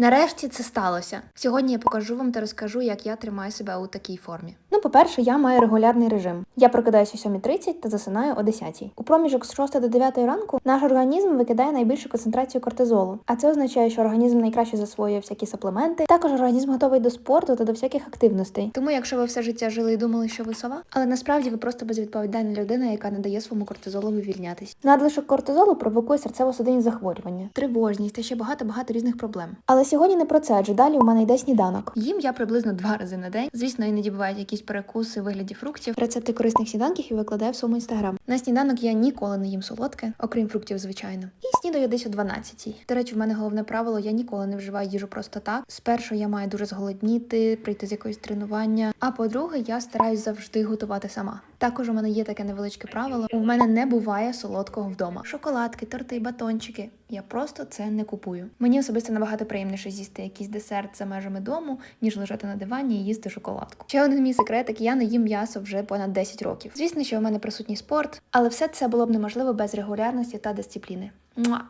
Нарешті це сталося. Сьогодні я покажу вам та розкажу, як я тримаю себе у такій формі. Ну, по-перше, я маю регулярний режим. Я прокидаюся о 7.30 та засинаю о 10. У проміжок з 6 до 9 ранку наш організм викидає найбільшу концентрацію кортизолу. А це означає, що організм найкраще засвоює всякі саплементи. Також організм готовий до спорту та до всяких активностей. Тому, якщо ви все життя жили і думали, що ви сова, але насправді ви просто безвідповідальна людина, яка не дає своєму кортизолу вивільнятись. Надлишок кортизолу провокує серцево-судинні захворювання. Тривожність та ще багато багато різних проблем. Але сьогодні не про це, адже далі у мене йде сніданок. Їм я приблизно два рази на день. Звісно, іноді бувають якісь перекуси у вигляді фруктів. Рецепти корисних сніданків я викладаю в своєму інстаграм. На сніданок я ніколи не їм солодке, окрім фруктів, звичайно. І снідаю десь о 12 До речі, в мене головне правило: я ніколи не вживаю їжу просто так. Спершу я маю дуже зголодніти, прийти з якогось тренування. А по-друге, я стараюсь завжди готувати сама. Також у мене є таке невеличке правило: у мене не буває солодкого вдома. Шоколадки, торти, батончики. Я просто це не купую. Мені особисто набагато приємніше з'їсти якийсь десерт за межами дому, ніж лежати на дивані і їсти шоколадку. Ще один мій секретик: я не їм м'ясо вже понад 10 років. Звісно, що у мене присутній спорт, але все це було б неможливо без регулярності та дисципліни. Муа!